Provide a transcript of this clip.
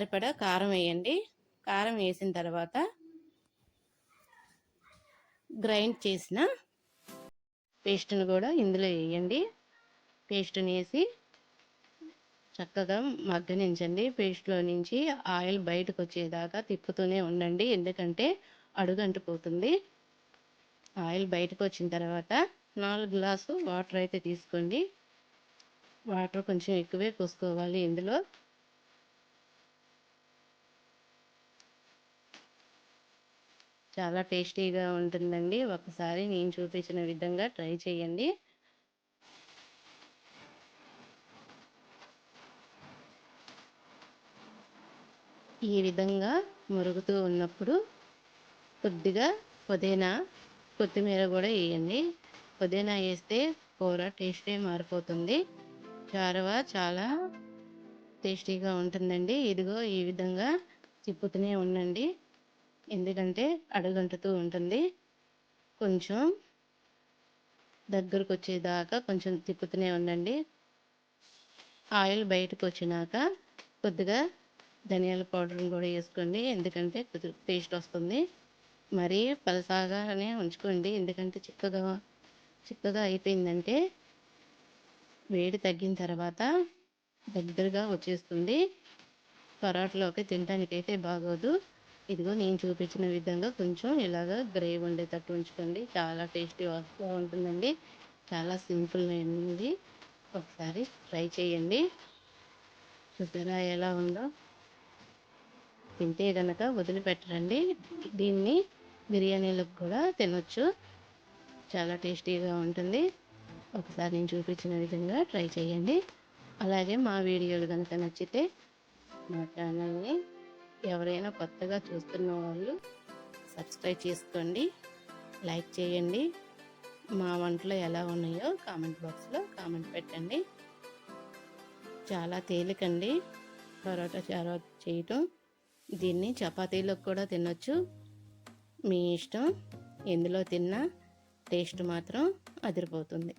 సరిపడా కారం వేయండి. కారం వేసిన తర్వాత గ్రైండ్ చేసిన పేస్ట్ని కూడా ఇందులో వేయండి. పేస్ట్ని వేసి చక్కగా మగ్గనించండి. పేస్ట్లో నుంచి ఆయిల్ బయటకు వచ్చేదాకా తిప్పుతూనే ఉండండి. ఎందుకంటే అడుగంటిపోతుంది ఆయిల్ బయటకు వచ్చిన తర్వాత నాలుగు గ్లాసు వాటర్ అయితే తీసుకోండి. వాటర్ కొంచెం ఎక్కువే పోసుకోవాలి ఇందులో. చాలా టేస్టీగా ఉంటుందండి. ఒకసారి నేను చూపించిన విధంగా ట్రై చేయండి. ఈ విధంగా మురుగుతూ ఉన్నప్పుడు కొద్దిగా పుదీనా కొత్తిమీర కూడా వేయండి. పుదీనా వేస్తే కూర టేస్టే మారిపోతుంది. చారవ చాలా టేస్టీగా ఉంటుందండి. ఇదిగో ఈ విధంగా తిప్పుతూనే ఉండండి. ఎందుకంటే అడుగంటుతూ ఉంటుంది. కొంచెం దగ్గరకు వచ్చేదాకా కొంచెం తిప్పుతూనే ఉండండి. ఆయిల్ బయటకు వచ్చినాక కొద్దిగా ధనియాల పౌడర్ని కూడా వేసుకోండి. ఎందుకంటే కొద్దిగా టేస్ట్ వస్తుంది. మరీ పలసాగానే ఉంచుకోండి. ఎందుకంటే చిక్కగా చిక్కగా అయిపోయిందంటే వేడి తగ్గిన తర్వాత దగ్గరగా వచ్చేస్తుంది. పరాటలోకి తినడానికి అయితే బాగోదు. ఇదిగో నేను చూపించిన విధంగా కొంచెం ఇలాగ గ్రేవ్ ఉండేటట్టు ఉంచుకోండి. చాలా టేస్టీగా ఉంటుందండి. చాలా సింపుల్ అయింది. ఒకసారి ట్రై చేయండి. చూసారా ఎలా ఉందో? తింటే కనుక వదిలిపెట్టరండి. దీన్ని బిర్యానీలకు కూడా తినొచ్చు. చాలా టేస్టీగా ఉంటుంది. ఒకసారి నేను చూపించిన విధంగా ట్రై చేయండి. అలాగే మా వీడియోలు కనుక నచ్చితే మా ఛానల్ని ఎవరైనా కొత్తగా చూస్తున్న వాళ్ళు సబ్స్క్రైబ్ చేసుకోండి లైక్ చేయండి. మా వంటలో ఎలా ఉన్నాయో కామెంట్ బాక్స్లో కామెంట్ పెట్టండి. చాలా తేలికండి. పరోటా చాలా చేయటం. దీన్ని చపాతీలకు కూడా తినొచ్చు. మీ ఇష్టం. ఎందులో తిన్నా టేస్ట్ మాత్రం అదిరిపోతుంది.